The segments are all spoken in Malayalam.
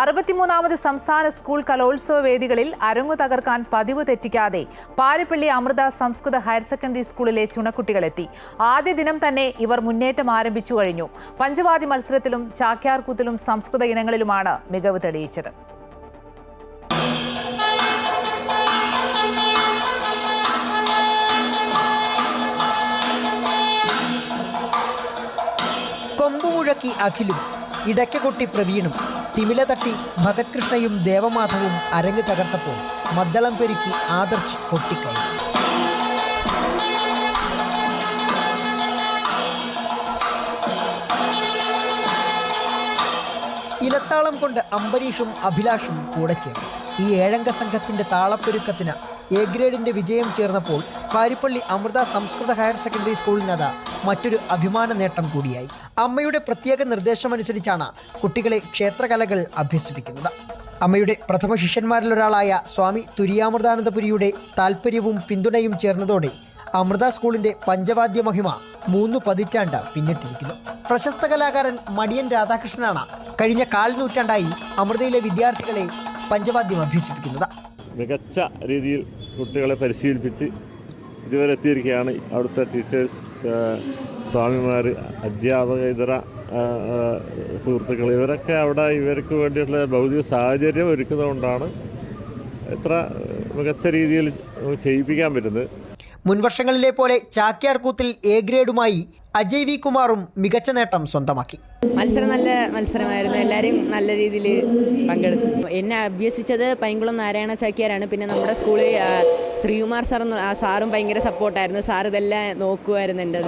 അറുപത്തിമൂന്നാമത് സംസ്ഥാന സ്കൂൾ കലോത്സവ വേദികളിൽ അരങ്ങു തകർക്കാൻ പതിവ് തെറ്റിക്കാതെ പാരിപ്പള്ളി അമൃത സംസ്കൃത ഹയർ സെക്കൻഡറി സ്കൂളിലെ ചുണക്കുട്ടികളെത്തി. ആദ്യ ദിനം തന്നെ ഇവർ മുന്നേറ്റം ആരംഭിച്ചു കഴിഞ്ഞു. പഞ്ചവാദി മത്സരത്തിലും ചാക്യാർകൂത്തിലും സംസ്കൃത ഇനങ്ങളിലുമാണ് മികവ് തെളിയിച്ചത്. കൊമ്പുമുഴക്കി അഖിലും ഇടയ്ക്കകൊട്ടി പ്രവീണും തിമില തട്ടി ഭഗത് കൃഷ്ണയും ദേവമാധവും അരങ്ങ് തകർത്തപ്പോൾ മദ്ദളം പെരുക്കി ആദർശ് കൊട്ടിക്കൈ ഇലത്താളം കൊണ്ട് അംബരീഷും അഭിലാഷും കൂടെ ചേർന്നു. ഈ ഏഴംഗ സംഘത്തിന്റെ താളപ്പെരുക്കത്തിന് എ ഗ്രേഡിന്റെ വിജയം ചേർന്നപ്പോൾ പാരിപ്പള്ളി അമൃത സംസ്കൃത ഹയർ സെക്കൻഡറി സ്കൂളിനത മറ്റൊരു അഭിമാന നേട്ടം കൂടിയായി. അമ്മയുടെ പ്രത്യേക നിർദ്ദേശമനുസരിച്ചാണ് കുട്ടികളെ ക്ഷേത്രകലകൾ അഭ്യസിപ്പിക്കുന്നത്. അമ്മയുടെ പ്രഥമ ശിഷ്യന്മാരിലൊരാളായ സ്വാമി തുരിയാമൃതാനന്ദപുരിയുടെ താല്പര്യവും പിന്തുണയും ചേർന്നതോടെ അമൃത സ്കൂളിന്റെ പഞ്ചവാദ്യ മഹിമ മൂന്നു പതിറ്റാണ്ട് പിന്നിട്ടിരിക്കുന്നു. പ്രശസ്ത കലാകാരൻ മടിയൻ രാധാകൃഷ്ണനാണ് കഴിഞ്ഞ കാൽ നൂറ്റാണ്ടായി അമൃതയിലെ വിദ്യാർത്ഥികളെ പഞ്ചവാദ്യം അഭ്യസിപ്പിക്കുന്നത്. മികച്ച രീതിയിൽ കുട്ടികളെ പരിശീലിപ്പിച്ച് ഇതുവരെ എത്തിയിരിക്കുകയാണ് അവിടുത്തെ ടീച്ചേഴ്സ് സ്വാമിമാർ അധ്യാപക ഇതര സുഹൃത്തുക്കൾ. ഇവരൊക്കെ അവിടെ ഇവർക്ക് വേണ്ടിയിട്ടുള്ള ഭൗതിക സാഹചര്യം ഒരുക്കുന്നതുകൊണ്ടാണ് എത്ര മികച്ച രീതിയിൽ ചെയ്യിപ്പിക്കാൻ പറ്റുന്നത്. മുൻവർഷങ്ങളിലെ പോലെ ചാക്യാർകൂത്തിൽ എ ഗ്രേഡുമായി അജയ് വി കുമാറും മികച്ച നേട്ടം സ്വന്തമാക്കി. മത്സരം നല്ല മത്സരമായിരുന്നു. എല്ലാവരും നല്ല രീതിയിൽ പങ്കെടുത്തു. എന്നെ അഭ്യസിച്ചത് പൈങ്കുളം നാരായണ ചാക്യാരാണ്. പിന്നെ നമ്മുടെ സ്കൂളിൽ ശ്രീകുമാർ സാർ ആ സാറും ഭയങ്കര സപ്പോർട്ടായിരുന്നു. സാർ ഇതെല്ലാം നോക്കുമായിരുന്നു എന്റെ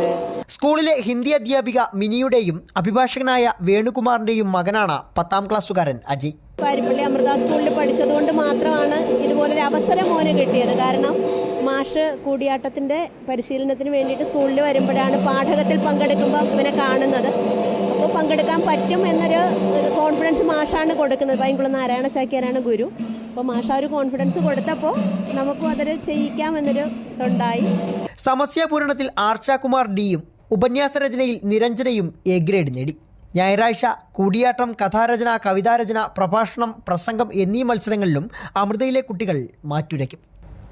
സ്കൂളിലെ ഹിന്ദി അധ്യാപിക മിനിയുടെയും അഭിഭാഷകനായ വേണുകുമാറിന്റെയും മകനാണ് പത്താം ക്ലാസ്സുകാരൻ അജയ്. പാരിപ്പള്ളി അമൃത സ്കൂളിൽ പഠിച്ചതുകൊണ്ട് മാത്രമാണ് ഇതുപോലൊരു അവസരം മോന് കിട്ടിയത്. കാരണം മാഷ് കൂടിയാട്ടത്തിന്റെ പരിശീലനത്തിന് വേണ്ടിയിട്ട് സ്കൂളിൽ വരുമ്പോഴാണ് പാഠകത്തിൽ പങ്കെടുക്കുമ്പോൾ ഇവനെ കാണുന്നത്. അപ്പോൾ പങ്കെടുക്കാൻ പറ്റും എന്നൊരു കോൺഫിഡൻസ് മാഷാണ് കൊടുക്കുന്നത്. പൈങ്കുളം നാരായണ ചാക്യാരാണ് ഗുരു. അപ്പോൾ മാഷ ഒരു കോൺഫിഡൻസ് കൊടുത്തപ്പോൾ നമുക്കും അതൊരു ചെയ്യിക്കാം എന്നൊരു ഉണ്ടായി സമസ്യാപൂരണത്തിൽ ആർച്ചാകുമാർ ഡിയും ഉപന്യാസ രചനയിൽ നിരഞ്ജനയും എ ഗ്രേഡ് നേടി. ഞായറാഴ്ച കൂടിയാട്ടം കഥാരചന കവിതാരചന പ്രഭാഷണം പ്രസംഗം എന്നീ മത്സരങ്ങളിലും അമൃതയിലെ കുട്ടികൾ മാറ്റുരയ്ക്കും.